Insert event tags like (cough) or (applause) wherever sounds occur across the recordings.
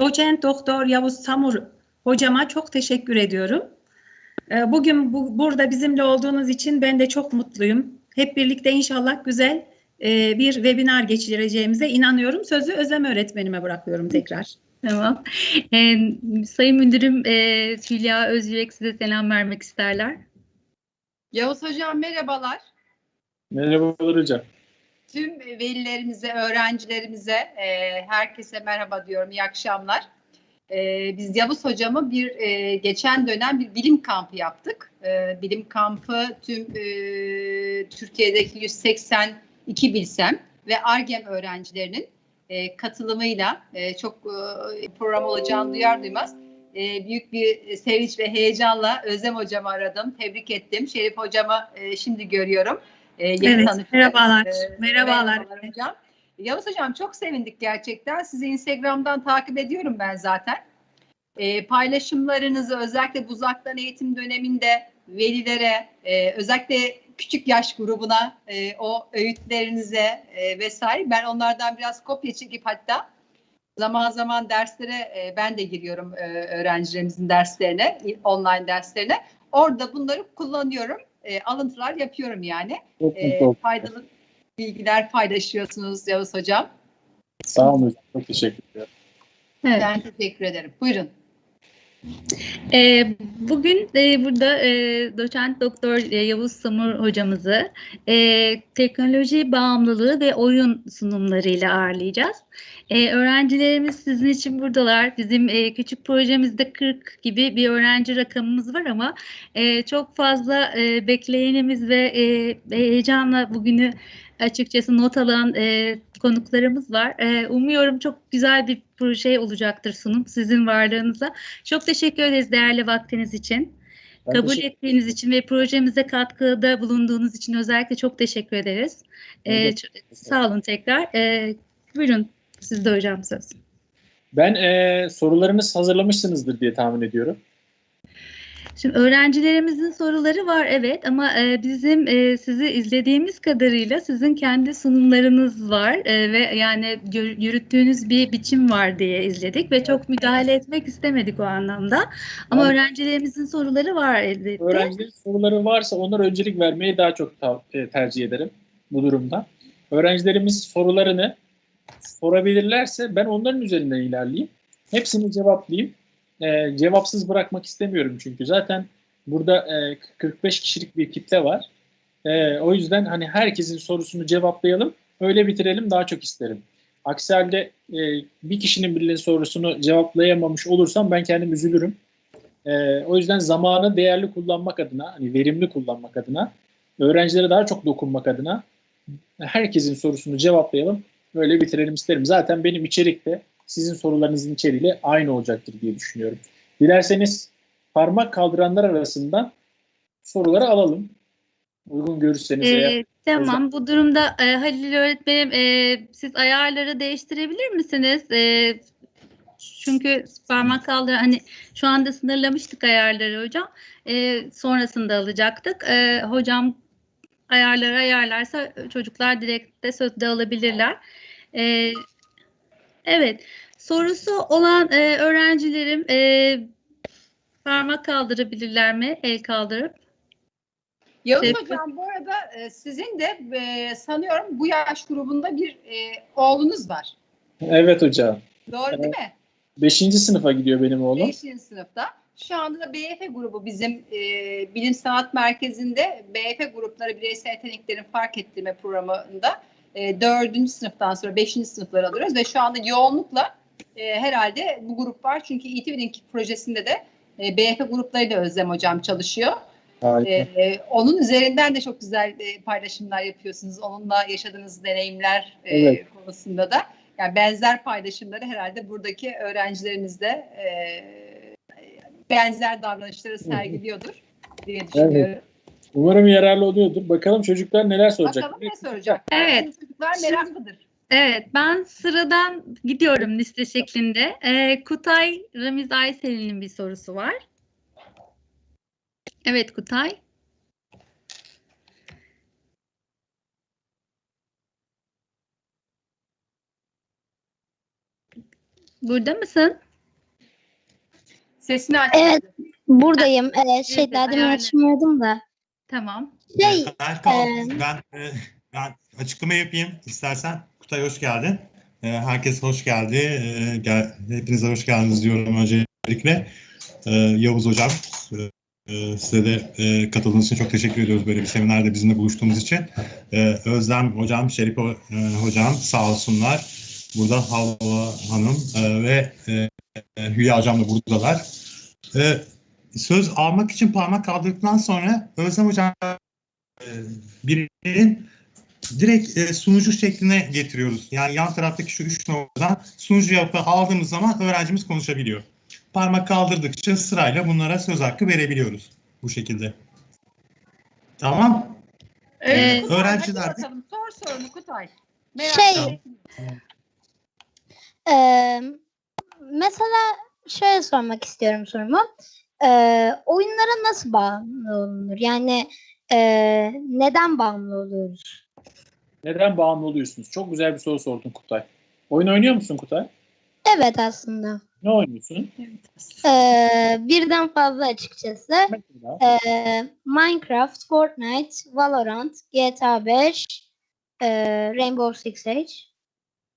Doçent Doktor Yavuz Samur hocama çok teşekkür ediyorum. Ee, Bugün bu, burada bizimle olduğunuz için ben de çok mutluyum. Hep birlikte inşallah güzel e, bir webinar geçireceğimize inanıyorum. Sözü Özlem öğretmenime bırakıyorum tekrar. Tamam. Ee, Sayın Müdürüm e, Hülya Özyürek size selam vermek isterler. Yavuz Hocam merhabalar. Merhabalar hocam. Tüm velilerimize, öğrencilerimize, e, herkese merhaba diyorum. İyi akşamlar. E, biz Yavuz Hocam'ı bir e, geçen dönem bir bilim kampı yaptık. E, bilim kampı tüm e, Türkiye'deki 182 bilsem ve ARGEM öğrencilerinin e, katılımıyla e, çok e, program olacağını duyar duymaz e, büyük bir sevinç ve heyecanla Özlem Hocam'ı aradım. Tebrik ettim. Şerif Hocam'ı e, şimdi görüyorum. E, yeni Evet, tanıştık. merhabalar. E, Merhabalar. hocam. Yavuz Hocam çok sevindik gerçekten. Sizi Instagram'dan takip ediyorum ben zaten. E, paylaşımlarınızı özellikle bu uzaktan eğitim döneminde velilere, e, özellikle küçük yaş grubuna e, o öğütlerinize e, vesaire ben onlardan biraz kopya çekip hatta zaman zaman derslere e, ben de giriyorum e, öğrencilerimizin derslerine, online derslerine. Orada bunları kullanıyorum. E, alıntılar yapıyorum yani. Çok E, oldum. faydalı bilgiler paylaşıyorsunuz Yavuz Hocam. Sağ olun. Çok teşekkür ederim. Evet. Ben teşekkür ederim. Buyurun. Ee, bugün e, burada e, doçent doktor e, Yavuz Samur hocamızı e, teknoloji bağımlılığı ve oyun sunumlarıyla ağırlayacağız. E, öğrencilerimiz sizin için buradalar. Bizim e, küçük projemizde 40 gibi bir öğrenci rakamımız var ama e, çok fazla e, bekleyenimiz ve e, heyecanla bugünü açıkçası not alan e, konuklarımız var. E, umuyorum çok güzel bir proje olacaktır sunum sizin varlığınıza. Çok teşekkür ederiz değerli vaktiniz için. Ben Kabul ettiğiniz için ve projemize katkıda bulunduğunuz için özellikle çok teşekkür ederiz. E, ç- sağ olun tekrar. E, buyurun sizde hocam söz. Ben e, sorularınız hazırlamışsınızdır diye tahmin ediyorum. Şimdi öğrencilerimizin soruları var evet ama e, bizim e, sizi izlediğimiz kadarıyla sizin kendi sunumlarınız var e, ve yani yürüttüğünüz bir biçim var diye izledik ve çok müdahale etmek istemedik o anlamda. Ama Yani- öğrencilerimizin soruları var elbette. Öğrencilerin soruları varsa onlara öncelik vermeyi daha çok e, tercih ederim bu durumda. Öğrencilerimiz sorularını sorabilirlerse ben onların üzerinden ilerleyeyim. Hepsini cevaplayayım. E, cevapsız bırakmak istemiyorum çünkü zaten burada e, 45 kişilik bir kitle var. E, o yüzden hani herkesin sorusunu cevaplayalım, öyle bitirelim daha çok isterim. Aksi halde e, bir kişinin bile sorusunu cevaplayamamış olursam ben kendim üzülürüm. Ee, o yüzden zamanı değerli kullanmak adına, hani verimli kullanmak adına, öğrencilere daha çok dokunmak adına herkesin sorusunu cevaplayalım. Böyle bitirelim isterim. Zaten benim içerik de sizin sorularınızın içeriğiyle aynı olacaktır diye düşünüyorum. Dilerseniz parmak kaldıranlar arasından soruları alalım. Uygun görürseniz eğer. Ee, tamam bu durumda e, Halil öğretmenim e, siz ayarları değiştirebilir misiniz? E, çünkü parmak kaldır hani şu anda sınırlamıştık ayarları hocam. E, sonrasında alacaktık. E, hocam ayarları ayarlarsa çocuklar direkt de sözde alabilirler. E, evet sorusu olan e, öğrencilerim e, parmak kaldırabilirler mi? El kaldırıp. Yavuz Peki. Hocam bu arada e, sizin de e, sanıyorum bu yaş grubunda bir e, oğlunuz var. Evet hocam. Doğru değil mi? Beşinci sınıfa gidiyor benim oğlum. 5. sınıfta. Şu anda da BF grubu bizim e, Bilim Sanat Merkezi'nde BF grupları bireysel yeteneklerin fark ettirme programında e, 4. sınıftan sonra 5. sınıfları alıyoruz ve şu anda yoğunlukla e, herhalde bu grup var. Çünkü ETV'nin projesinde de e, BF gruplarıyla Özlem Hocam çalışıyor. Harika. Ee, onun üzerinden de çok güzel e, paylaşımlar yapıyorsunuz. Onunla yaşadığınız deneyimler e, Evet. konusunda da. Yani benzer paylaşımları herhalde buradaki öğrencilerimiz de e, benzer davranışları sergiliyordur diye düşünüyorum. Umarım yararlı oluyordur. Bakalım çocuklar neler soracak. Bakalım ne soracak? Evet. Çocuklar meraklıdır. Evet, ben sıradan gidiyorum liste şeklinde. Ee, Kutay Ramiz Aysel'in bir sorusu var. Evet Kutay. Burada mısın? Sesini aç. Evet, buradayım. Ee, şey daha demin açmıyordum da. Tamam. Şey, Erkan, e- ben e, ben açıklama yapayım istersen. Kutay hoş geldin. E, herkes hoş geldi. E, gel, hepinize hoş geldiniz diyorum öncelikle. E, Yavuz Hocam, size de e, katıldığınız için çok teşekkür ediyoruz böyle bir seminerde bizimle buluştuğumuz için. E, Özlem Hocam, Şerif Ho- Hocam sağ olsunlar. Burada Havva Hanım e, ve Hülya Hocam da buradalar. Söz almak için parmak kaldırdıktan sonra Özlem Hocam e, birinin direkt e, sunucu şekline getiriyoruz. Yani yan taraftaki şu üç noktadan sunucu yapı aldığımız zaman öğrencimiz konuşabiliyor. Parmak kaldırdıkça sırayla bunlara söz hakkı verebiliyoruz bu şekilde. Tamam. Evet, Kutay, öğrenciler hadi de- bakalım. Sor sorunu Kutay. Merak Şey- etme. e, mesela şöyle sormak istiyorum sorumu. E, oyunlara nasıl bağımlı olunur? Yani e, neden bağımlı oluyoruz? Neden bağımlı oluyorsunuz? Çok güzel bir soru sordun Kutay. Oyun oynuyor musun Kutay? Evet aslında. Ne oynuyorsun? E, birden fazla açıkçası. Mesela Minecraft, Fortnite, Valorant, GTA 5, e, Rainbow Six Siege.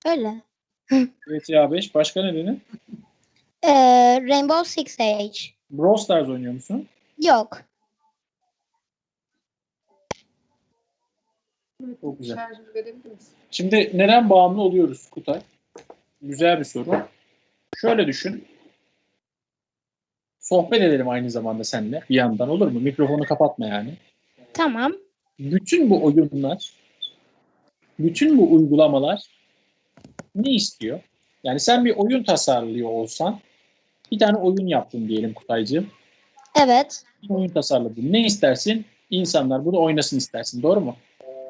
Öyle. (laughs) GTA 5. Başka ne dedin? E, Rainbow Six Siege. Brawl Stars oynuyor musun? Yok. Çok güzel. Şarjı verebilir misin? Şimdi neden bağımlı oluyoruz Kutay? Güzel bir soru. Şöyle düşün. Sohbet edelim aynı zamanda seninle bir yandan olur mu? Mikrofonu kapatma yani. Tamam. Bütün bu oyunlar, bütün bu uygulamalar ne istiyor? Yani sen bir oyun tasarlıyor olsan, bir tane oyun yaptın diyelim Kutaycığım. Evet. Bir oyun tasarladın. Ne istersin? İnsanlar bunu oynasın istersin. Doğru mu?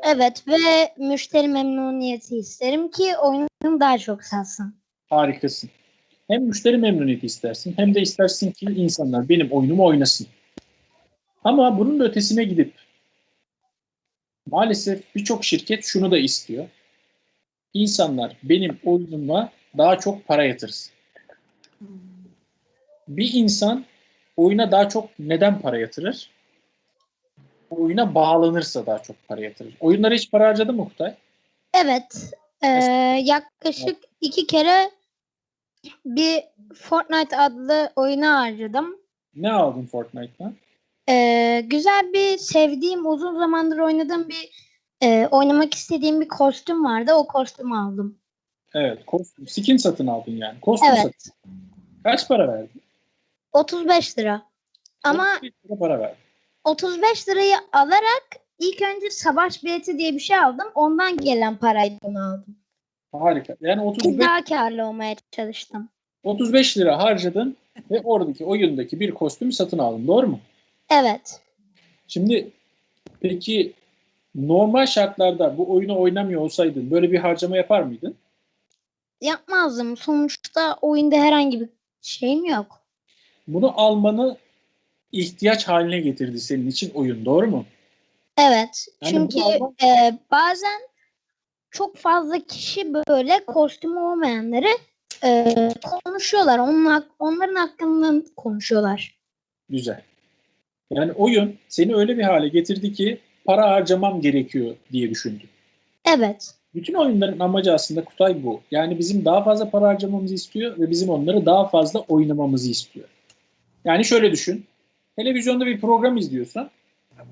Evet ve müşteri memnuniyeti isterim ki oyunum daha çok satsın. Harikasın. Hem müşteri memnuniyeti istersin hem de istersin ki insanlar benim oyunumu oynasın. Ama bunun ötesine gidip maalesef birçok şirket şunu da istiyor. İnsanlar benim oyunuma daha çok para yatırsın. Bir insan oyuna daha çok neden para yatırır? Oyuna bağlanırsa daha çok para yatırır. Oyunlara hiç para harcadın mı Kutay? Evet. eee, yaklaşık iki kere bir Fortnite adlı oyuna harcadım. Ne aldın Fortnite'dan? Eee, güzel bir sevdiğim uzun zamandır oynadığım bir eee, oynamak istediğim bir kostüm vardı. O kostümü aldım. Evet, kostüm, skin satın aldın yani. Kostüm satın. Evet. Kaç para verdin? 35 lira. Ama 31 lira para verdin. 35 lirayı alarak ilk önce savaş bileti diye bir şey aldım. Ondan gelen parayla bunu aldım. Harika. Yani Ki 35, daha karlı olmaya çalıştım. 35 lira harcadın ve oradaki oyundaki bir kostümü satın aldın. Doğru mu? Evet. Şimdi peki normal şartlarda bu oyunu oynamıyor olsaydın böyle bir harcama yapar mıydın? Yapmazdım. Sonuçta oyunda herhangi bir şeyim yok. Bunu almanı ihtiyaç haline getirdi senin için oyun. Doğru mu? Evet. Yani Çünkü almak- e, bazen çok fazla kişi böyle kostümü olmayanları e, konuşuyorlar. Onun, onların hakkında konuşuyorlar. Güzel. Yani oyun seni öyle bir hale getirdi ki para harcamam gerekiyor diye düşündün. Evet. Bütün oyunların amacı aslında Kutay bu. Yani bizim daha fazla para harcamamızı istiyor ve bizim onları daha fazla oynamamızı istiyor. Yani şöyle düşün. Televizyonda bir program izliyorsan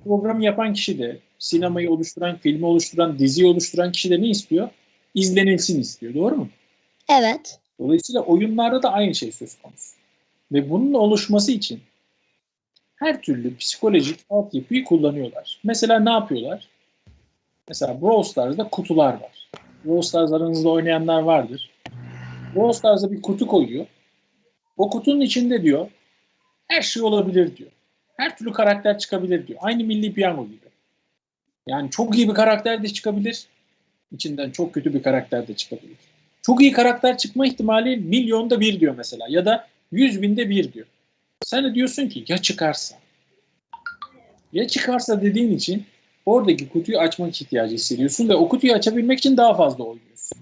programı yapan kişi de sinemayı oluşturan, filmi oluşturan, diziyi oluşturan kişi de ne istiyor? İzlenilsin istiyor. Doğru mu? Evet. Dolayısıyla oyunlarda da aynı şey söz konusu. Ve bunun oluşması için her türlü psikolojik altyapıyı kullanıyorlar. Mesela ne yapıyorlar? Mesela Brawl Stars'da kutular var. Brawl Stars aranızda oynayanlar vardır. Brawl Stars'da bir kutu koyuyor. O kutunun içinde diyor her şey olabilir diyor. Her türlü karakter çıkabilir diyor. Aynı Milli Piyango gibi. Yani çok iyi bir karakter de çıkabilir. İçinden çok kötü bir karakter de çıkabilir. Çok iyi karakter çıkma ihtimali milyonda bir diyor mesela. Ya da yüz binde bir diyor. Sen de diyorsun ki ya çıkarsa? Ya çıkarsa dediğin için oradaki kutuyu açmak ihtiyacı hissediyorsun ve o kutuyu açabilmek için daha fazla oynuyorsun.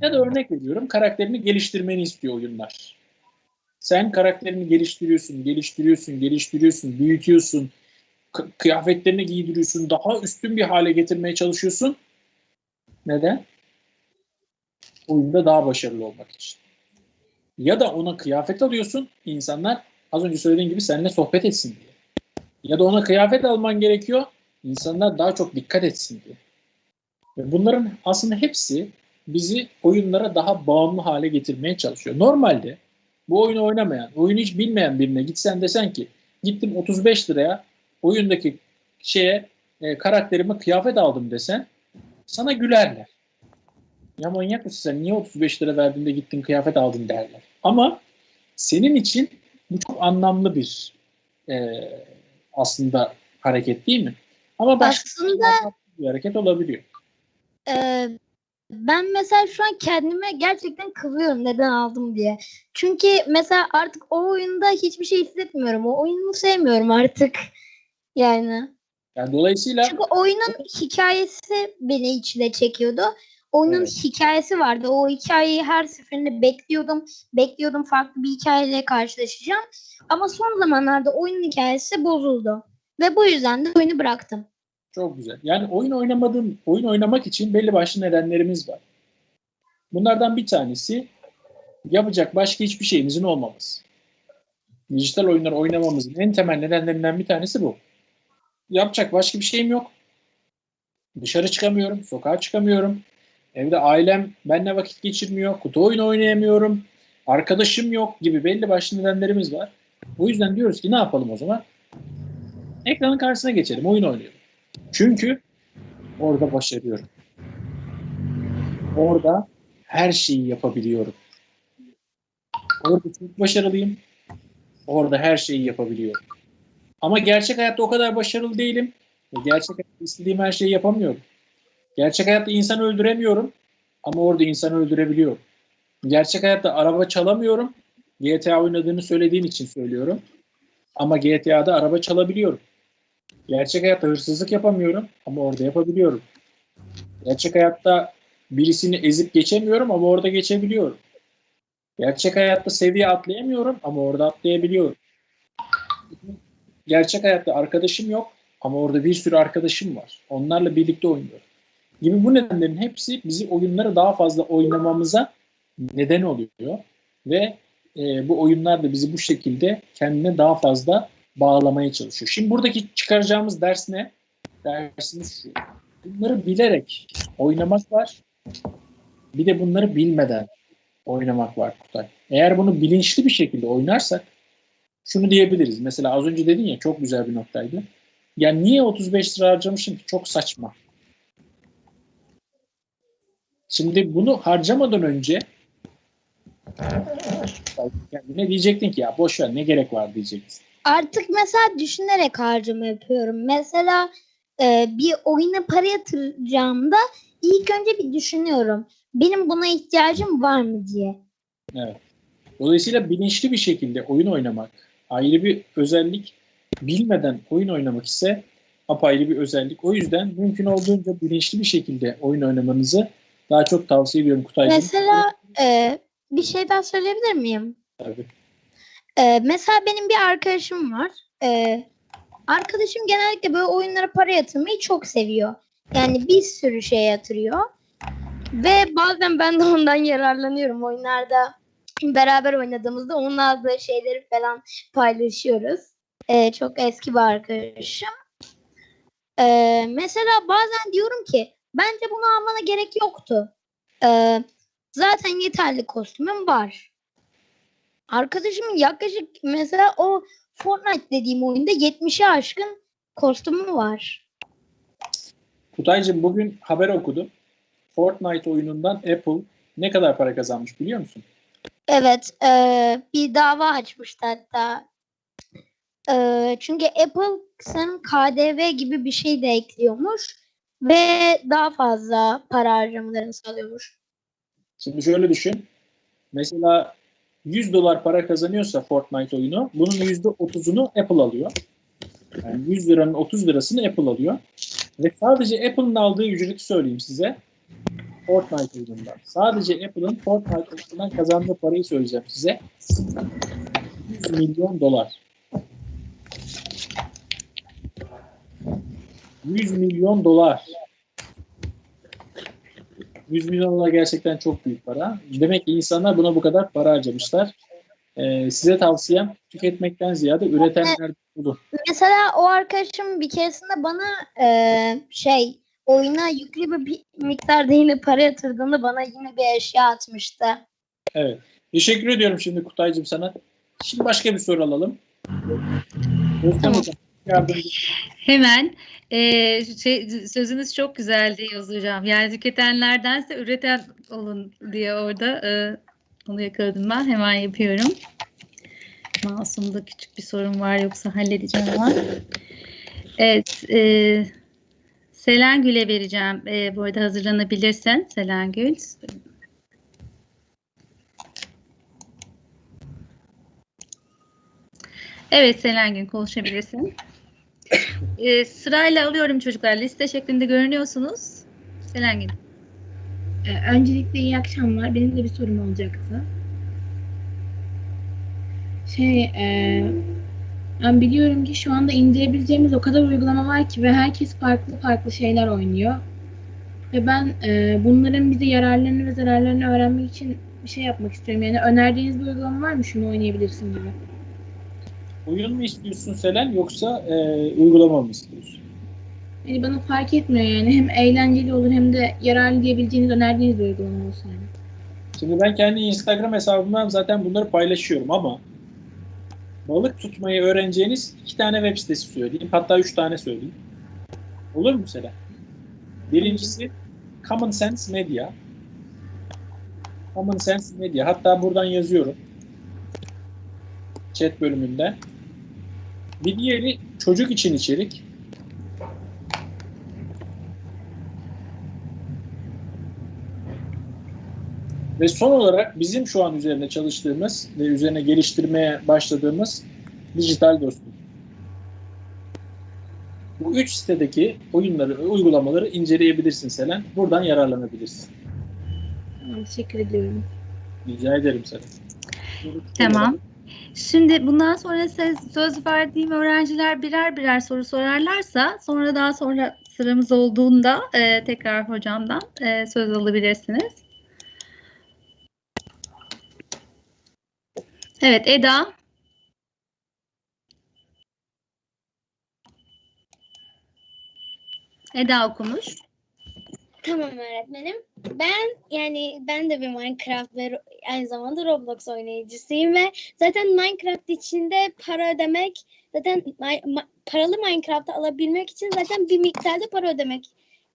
Ya da örnek veriyorum karakterini geliştirmeni istiyor oyunlar. Sen karakterini geliştiriyorsun, geliştiriyorsun, geliştiriyorsun, büyütüyorsun. Kıyafetlerini giydiriyorsun, daha üstün bir hale getirmeye çalışıyorsun. Neden? Oyunda daha başarılı olmak için. Ya da ona kıyafet alıyorsun, insanlar az önce söylediğim gibi seninle sohbet etsin diye. Ya da ona kıyafet alman gerekiyor, insanlar daha çok dikkat etsin diye. Ve bunların aslında hepsi bizi oyunlara daha bağımlı hale getirmeye çalışıyor. Normalde bu oyunu oynamayan, oyunu hiç bilmeyen birine gitsen desen ki gittim 35 liraya oyundaki şeye e, karakterime kıyafet aldım desen sana gülerler. Ya manyak mısın sen niye 35 lira verdiğinde gittin kıyafet aldın derler. Ama senin için bu çok anlamlı bir e, aslında hareket değil mi? Ama başka Aslında bir hareket olabiliyor. Ee, ben mesela şu an kendime gerçekten kızıyorum neden aldım diye. Çünkü mesela artık o oyunda hiçbir şey hissetmiyorum. O oyunu sevmiyorum artık. Yani. Yani dolayısıyla Çünkü oyunun hikayesi beni içine çekiyordu. Oyunun Evet. hikayesi vardı. O hikayeyi her seferinde bekliyordum. Bekliyordum farklı bir hikayeyle karşılaşacağım. Ama son zamanlarda oyunun hikayesi bozuldu. Ve bu yüzden de oyunu bıraktım. Çok güzel. Yani oyun oynamadığım, oyun oynamak için belli başlı nedenlerimiz var. Bunlardan bir tanesi yapacak başka hiçbir şeyimizin olmaması. Dijital oyunlar oynamamızın en temel nedenlerinden bir tanesi bu. Yapacak başka bir şeyim yok. Dışarı çıkamıyorum, sokağa çıkamıyorum. Evde ailem benimle vakit geçirmiyor, kutu oyunu oynayamıyorum, arkadaşım yok gibi belli başlı nedenlerimiz var. O yüzden diyoruz ki ne yapalım o zaman? Ekranın karşısına geçelim, oyun oynayalım. Çünkü orada başarıyorum. Orada her şeyi yapabiliyorum. Orada çok başarılıyım. Orada her şeyi yapabiliyorum. Ama gerçek hayatta o kadar başarılı değilim. Gerçek hayatta istediğim her şeyi yapamıyorum. Gerçek hayatta insan öldüremiyorum. Ama orada insan öldürebiliyorum. Gerçek hayatta araba çalamıyorum. GTA oynadığını söylediğim için söylüyorum. Ama GTA'da araba çalabiliyorum. Gerçek hayatta hırsızlık yapamıyorum ama orada yapabiliyorum. Gerçek hayatta birisini ezip geçemiyorum ama orada geçebiliyorum. Gerçek hayatta seviye atlayamıyorum ama orada atlayabiliyorum. Gerçek hayatta arkadaşım yok ama orada bir sürü arkadaşım var. Onlarla birlikte oynuyorum. Gibi bu nedenlerin hepsi bizi oyunları daha fazla oynamamıza neden oluyor. Ve e, bu oyunlar da bizi bu şekilde kendine daha fazla bağlamaya çalışıyor. Şimdi buradaki çıkaracağımız ders ne? Dersimiz şu. Bunları bilerek oynamak var. Bir de bunları bilmeden oynamak var Kutay. Eğer bunu bilinçli bir şekilde oynarsak şunu diyebiliriz. Mesela az önce dedin ya çok güzel bir noktaydı. Yani niye 35 lira harcamışım ki? Çok saçma. Şimdi bunu harcamadan önce kendine diyecektin ki ya boş ver ne gerek var diyecektin. Artık mesela düşünerek harcama yapıyorum. Mesela e, bir oyuna para yatıracağımda ilk önce bir düşünüyorum. Benim buna ihtiyacım var mı diye. Evet. Dolayısıyla bilinçli bir şekilde oyun oynamak ayrı bir özellik. Bilmeden oyun oynamak ise apayrı bir özellik. O yüzden mümkün olduğunca bilinçli bir şekilde oyun oynamanızı daha çok tavsiye ediyorum Kutaycığım. Mesela e, bir şey daha söyleyebilir miyim? Tabii. E, mesela benim bir arkadaşım var. E, arkadaşım genellikle böyle oyunlara para yatırmayı çok seviyor. Yani bir sürü şey yatırıyor. Ve bazen ben de ondan (laughs) yararlanıyorum oyunlarda. Beraber oynadığımızda onun aldığı şeyleri falan paylaşıyoruz. E, çok eski bir arkadaşım. E, mesela bazen diyorum ki bence bunu almana gerek yoktu. E, zaten yeterli kostümüm var. Arkadaşımın yaklaşık mesela o Fortnite dediğim oyunda 70'e aşkın kostümü var. Kutaycığım bugün haber okudum. Fortnite oyunundan Apple ne kadar para kazanmış biliyor musun? Evet, eee, bir dava açmıştı hatta. Eee, çünkü Apple sanırım KDV gibi bir şey de ekliyormuş ve daha fazla para harcamalarını sağlıyormuş. Şimdi şöyle düşün. Mesela 100 dolar para kazanıyorsa Fortnite oyunu bunun %30'unu Apple alıyor. Yani 100 liranın 30 lirasını Apple alıyor. Ve sadece Apple'ın aldığı ücreti söyleyeyim size. Fortnite oyunundan. Sadece Apple'ın Fortnite oyunundan kazandığı parayı söyleyeceğim size. 100 milyon dolar. 100 milyon dolar. 100 milyon dolar gerçekten çok büyük para. Demek ki insanlar buna bu kadar para harcamışlar. Ee, size tavsiyem tüketmekten ziyade üretenler bulun. Mesela o arkadaşım bir keresinde bana e, şey oyuna yüklü bir miktarda yine para yatırdığında bana yine bir eşya atmıştı. Evet. Teşekkür ediyorum şimdi Kutaycığım sana. Şimdi başka bir soru alalım. Özlem Tamam. Hocam. Hemen e, şey, sözünüz çok güzeldi Yavuz Hocam. Yani tüketenlerdense üreten olun diye orada e, onu yakaladım ben. Hemen yapıyorum. Masum'da küçük bir sorun var yoksa halledeceğim ama. Evet. E, Selengül'e vereceğim. E, bu arada hazırlanabilirsin Selengül. Evet Selengül konuşabilirsin. Ee, sırayla alıyorum çocuklar. Liste şeklinde görünüyorsunuz. Selengül. Ee, Öncelikle iyi akşamlar. Benim de bir sorum olacaktı. Şey, e, ben biliyorum ki şu anda indirebileceğimiz o kadar uygulama var ki ve herkes farklı farklı şeyler oynuyor. Ve ben e, bunların bize yararlarını ve zararlarını öğrenmek için bir şey yapmak istiyorum. Yani önerdiğiniz bir uygulama var mı? Şunu oynayabilirsin gibi. Oyun mu istiyorsun Selen yoksa e, uygulama mı istiyorsun? Yani bana fark etmiyor yani. Hem eğlenceli olur hem de yararlı diyebileceğiniz, önerdiğiniz bir uygulama olsun. Yani. Şimdi ben kendi Instagram hesabımdan zaten bunları paylaşıyorum ama balık tutmayı öğreneceğiniz iki tane web sitesi söyleyeyim. Hatta üç tane söyleyeyim. Olur mu Selen? Birincisi Common Sense Media. Common Sense Media. Hatta buradan yazıyorum. Chat bölümünde. Bir diğeri çocuk için içerik. Ve son olarak bizim şu an üzerine çalıştığımız ve üzerine geliştirmeye başladığımız dijital dostluk. Bu üç sitedeki oyunları ve uygulamaları inceleyebilirsin Selen. Buradan yararlanabilirsin. Teşekkür ediyorum. Rica ederim Selen. Tamam. Şimdi bundan sonra söz, verdiğim öğrenciler birer birer soru sorarlarsa sonra daha sonra sıramız olduğunda e, tekrar hocamdan e, söz alabilirsiniz. Evet Eda. Eda okumuş. Tamam öğretmenim. Ben yani ben de bir Minecraft ve aynı zamanda Roblox oynayıcısıyım ve zaten Minecraft içinde para ödemek zaten paralı Minecraft'ı alabilmek için zaten bir miktarda para ödemek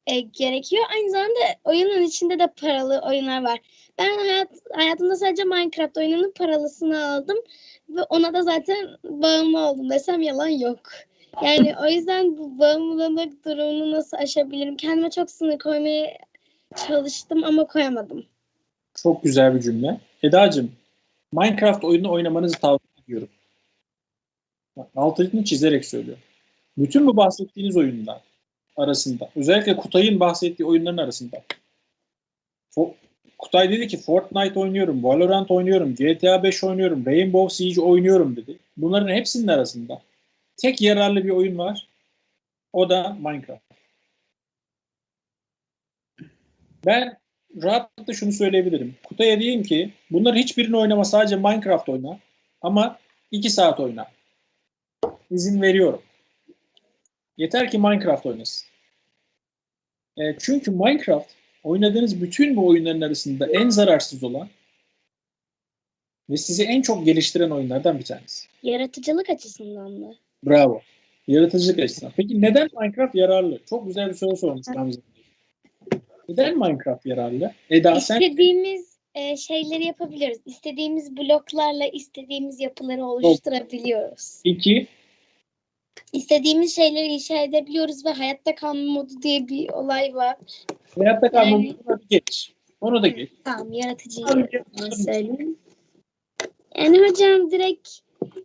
e, gerekiyor. Aynı zamanda oyunun içinde de paralı oyunlar var. Ben hayat, hayatımda sadece Minecraft oyununun paralısını aldım ve ona da zaten bağımlı oldum desem yalan yok. Yani o yüzden bu bağımlılık durumunu nasıl aşabilirim? Kendime çok sınır koymaya çalıştım ama koyamadım. Çok güzel bir cümle. Eda'cığım, Minecraft oyununu oynamanızı tavsiye ediyorum. Bak, Altını çizerek söylüyorum. Bütün bu bahsettiğiniz oyunlar arasında, özellikle Kutay'ın bahsettiği oyunların arasında. Fo- Kutay dedi ki Fortnite oynuyorum, Valorant oynuyorum, GTA 5 oynuyorum, Rainbow Siege oynuyorum dedi. Bunların hepsinin arasında tek yararlı bir oyun var. O da Minecraft. Ben rahatlıkla şunu söyleyebilirim. Kutay'a diyeyim ki bunların hiçbirini oynama sadece Minecraft oyna ama 2 saat oyna. İzin veriyorum. Yeter ki Minecraft oynasın. E, çünkü Minecraft oynadığınız bütün bu oyunların arasında en zararsız olan ve sizi en çok geliştiren oyunlardan bir tanesi. Yaratıcılık açısından mı? Bravo. Yaratıcılık açısından. Peki neden Minecraft yararlı? Çok güzel bir soru sormuş Gamze. Neden Minecraft yararlı? Eda sen İstediğimiz e, şeyleri yapabiliyoruz. İstediğimiz bloklarla istediğimiz yapıları oluşturabiliyoruz. iki İstediğimiz şeyleri inşa edebiliyoruz ve hayatta kalma modu diye bir olay var. hayatta kalma Yani- moduna bir geç. Onu da geç. Tamam nasıl söyleyeyim. Yani hocam direkt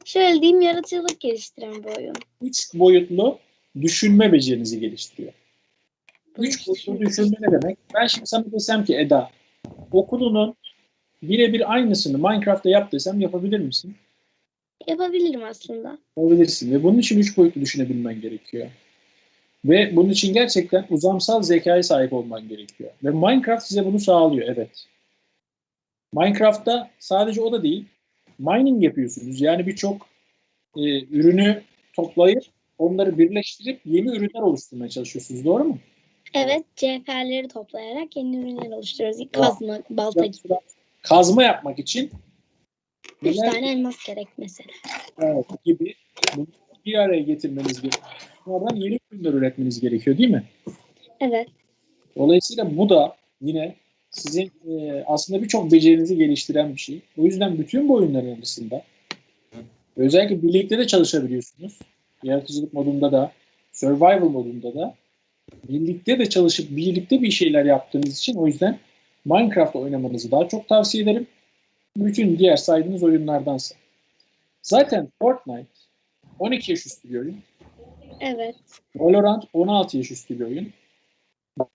şöyle diyeyim yaratıcılık geliştiren bir oyun. Üç boyutlu düşünme becerinizi geliştiriyor. Üç boyutlu düşünme ne demek? Ben şimdi sana desem ki Eda, okulunun birebir aynısını Minecraft'ta yap desem yapabilir misin? Yapabilirim aslında. Olabilirsin ve bunun için üç boyutlu düşünebilmen gerekiyor. Ve bunun için gerçekten uzamsal zekaya sahip olman gerekiyor. Ve Minecraft size bunu sağlıyor, evet. Minecraft'ta sadece o da değil, mining yapıyorsunuz. Yani birçok e, ürünü toplayıp onları birleştirip yeni ürünler oluşturmaya çalışıyorsunuz. Doğru mu? Evet, cevherleri toplayarak yeni ürünler oluşturuyoruz. Kazma, balta gibi. Kazma yapmak için Üç neler- tane elmas gerek mesela. Evet, gibi bunu bir araya getirmeniz gerekiyor. Oradan yeni ürünler üretmeniz gerekiyor değil mi? Evet. Dolayısıyla bu da yine sizin e, aslında birçok becerinizi geliştiren bir şey. O yüzden bütün bu oyunların arasında özellikle birlikte de çalışabiliyorsunuz. Yaratıcılık modunda da, survival modunda da birlikte de çalışıp birlikte bir şeyler yaptığınız için o yüzden Minecraft oynamanızı daha çok tavsiye ederim. Bütün diğer saydığınız oyunlardansa. Zaten Fortnite 12 yaş üstü bir oyun. Evet. Valorant 16 yaş üstü bir oyun.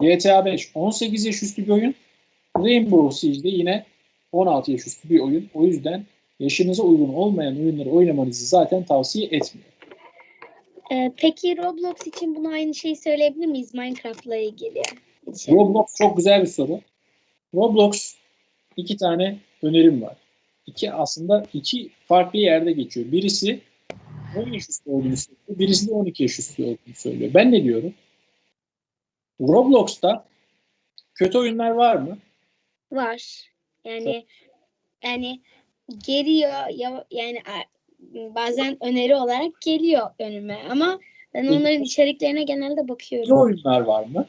GTA 5 18 yaş üstü bir oyun. Rainbow Siege de yine 16 yaş üstü bir oyun. O yüzden yaşınıza uygun olmayan oyunları oynamanızı zaten tavsiye etmiyorum. Ee, peki Roblox için bunu aynı şeyi söyleyebilir miyiz Minecraft'la ilgili? için? Roblox çok güzel bir soru. Roblox iki tane önerim var. İki aslında iki farklı yerde geçiyor. Birisi 10 yaş üstü olduğunu söylüyor. Birisi de 12 yaş üstü olduğunu söylüyor. Ben ne diyorum? Roblox'ta kötü oyunlar var mı? Var. Yani yani geliyor ya, yani bazen öneri olarak geliyor önüme ama ben onların içeriklerine genelde bakıyorum. oyunlar var mı?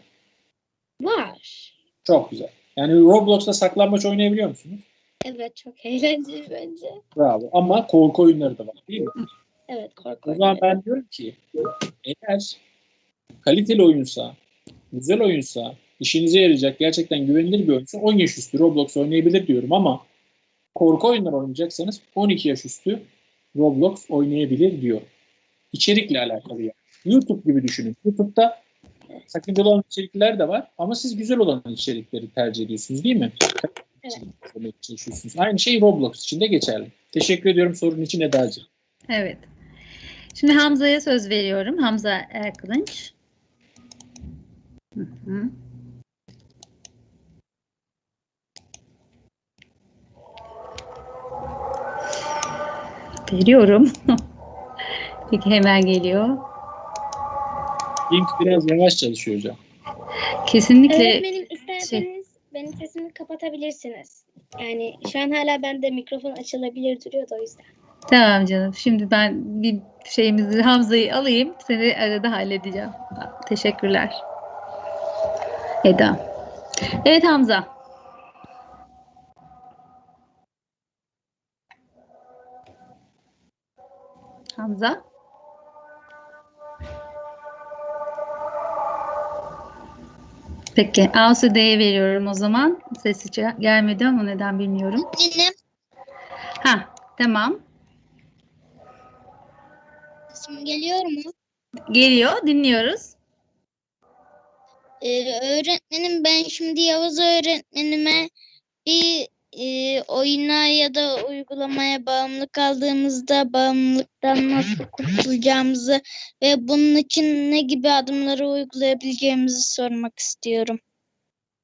Var. Çok güzel. Yani Roblox'ta saklambaç oynayabiliyor musunuz? Evet çok eğlenceli bence. Bravo. Ama korku oyunları da var değil mi? Evet korku O zaman oyunları. ben diyorum ki eğer kaliteli oyunsa, güzel oyunsa, işinize yarayacak gerçekten güvenilir bir oyunsa 10 yaş üstü Roblox oynayabilir diyorum ama korku oyunları oynayacaksanız 12 yaş üstü Roblox oynayabilir diyorum. İçerikle alakalı yani. YouTube gibi düşünün. YouTube'da sakıncalı olan içerikler de var ama siz güzel olan içerikleri tercih ediyorsunuz değil mi? Evet. Çalışıyorsunuz. Aynı şey Roblox için de geçerli. Teşekkür ediyorum sorun için Eda'cığım. Evet. Şimdi Hamza'ya söz veriyorum. Hamza Erkılınç. Hı hı. Veriyorum. (laughs) Peki hemen geliyor. Link biraz yavaş çalışıyor hocam. Kesinlikle Öğretmenim isterseniz benim sesimi kapatabilirsiniz. Yani şu an hala bende mikrofon açılabilir duruyor da o yüzden. Tamam canım. Şimdi ben bir şeyimizi Hamza'yı alayım. Seni arada halledeceğim. Teşekkürler. Eda. Evet Hamza. Hamza. Peki. Asude'ye veriyorum o zaman. Sesi gelmedi ama neden bilmiyorum. Benim Ha, tamam. sesim geliyor mu? Geliyor. Dinliyoruz. Ee, öğretmenim ben şimdi Yavuz öğretmenime bir e, oyuna ya da uygulamaya bağımlı kaldığımızda bağımlılıktan nasıl kurtulacağımızı ve bunun için ne gibi adımları uygulayabileceğimizi sormak istiyorum.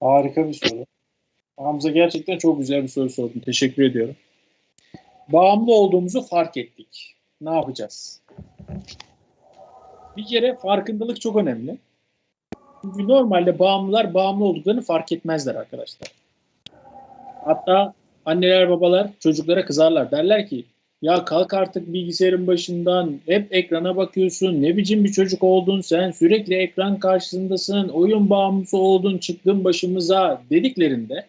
Harika bir soru. Hamza gerçekten çok güzel bir soru sordun. Teşekkür ediyorum. Bağımlı olduğumuzu fark ettik. Ne yapacağız? Bir kere farkındalık çok önemli. Çünkü normalde bağımlılar bağımlı olduklarını fark etmezler arkadaşlar. Hatta anneler babalar çocuklara kızarlar. Derler ki ya kalk artık bilgisayarın başından hep ekrana bakıyorsun. Ne biçim bir çocuk oldun sen sürekli ekran karşısındasın. Oyun bağımlısı oldun çıktın başımıza dediklerinde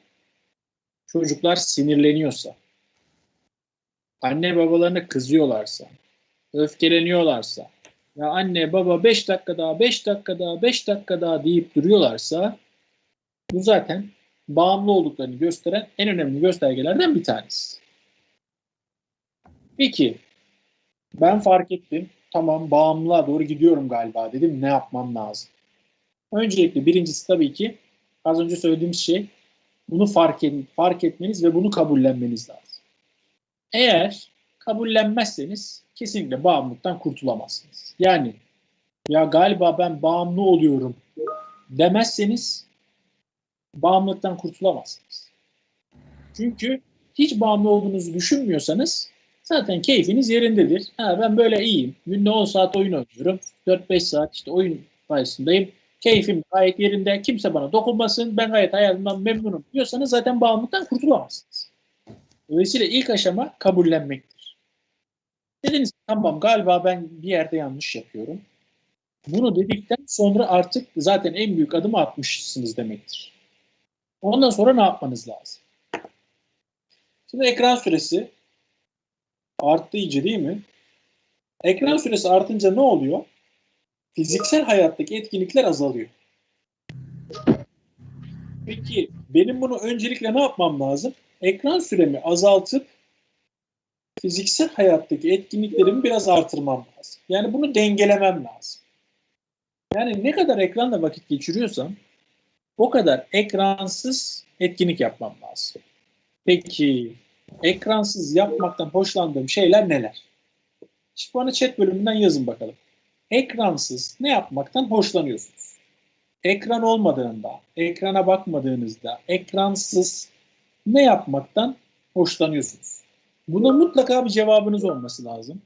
çocuklar sinirleniyorsa anne babalarına kızıyorlarsa öfkeleniyorlarsa ya anne baba 5 dakika daha 5 dakika daha 5 dakika daha deyip duruyorlarsa bu zaten bağımlı olduklarını gösteren en önemli göstergelerden bir tanesi. Peki ben fark ettim. Tamam bağımlılığa doğru gidiyorum galiba dedim. Ne yapmam lazım? Öncelikle birincisi tabii ki az önce söylediğimiz şey bunu fark, edin, fark etmeniz ve bunu kabullenmeniz lazım. Eğer kabullenmezseniz kesinlikle bağımlılıktan kurtulamazsınız. Yani ya galiba ben bağımlı oluyorum demezseniz bağımlılıktan kurtulamazsınız. Çünkü hiç bağımlı olduğunuzu düşünmüyorsanız zaten keyfiniz yerindedir. Ha, ben böyle iyiyim. Günde 10 saat oyun oynuyorum. 4-5 saat işte oyun sayesindeyim. Keyfim gayet yerinde. Kimse bana dokunmasın. Ben gayet hayatımdan memnunum diyorsanız zaten bağımlılıktan kurtulamazsınız. Dolayısıyla ilk aşama kabullenmektir. Dediniz tamam galiba ben bir yerde yanlış yapıyorum. Bunu dedikten sonra artık zaten en büyük adımı atmışsınız demektir. Ondan sonra ne yapmanız lazım? Şimdi ekran süresi arttı iyice değil mi? Ekran süresi artınca ne oluyor? Fiziksel hayattaki etkinlikler azalıyor. Peki benim bunu öncelikle ne yapmam lazım? Ekran süremi azaltıp fiziksel hayattaki etkinliklerimi biraz artırmam lazım. Yani bunu dengelemem lazım. Yani ne kadar ekranla vakit geçiriyorsam o kadar ekransız etkinlik yapmam lazım. Peki ekransız yapmaktan hoşlandığım şeyler neler? Şimdi bana chat bölümünden yazın bakalım. Ekransız ne yapmaktan hoşlanıyorsunuz? Ekran olmadığında, ekrana bakmadığınızda, ekransız ne yapmaktan hoşlanıyorsunuz? Buna mutlaka bir cevabınız olması lazım.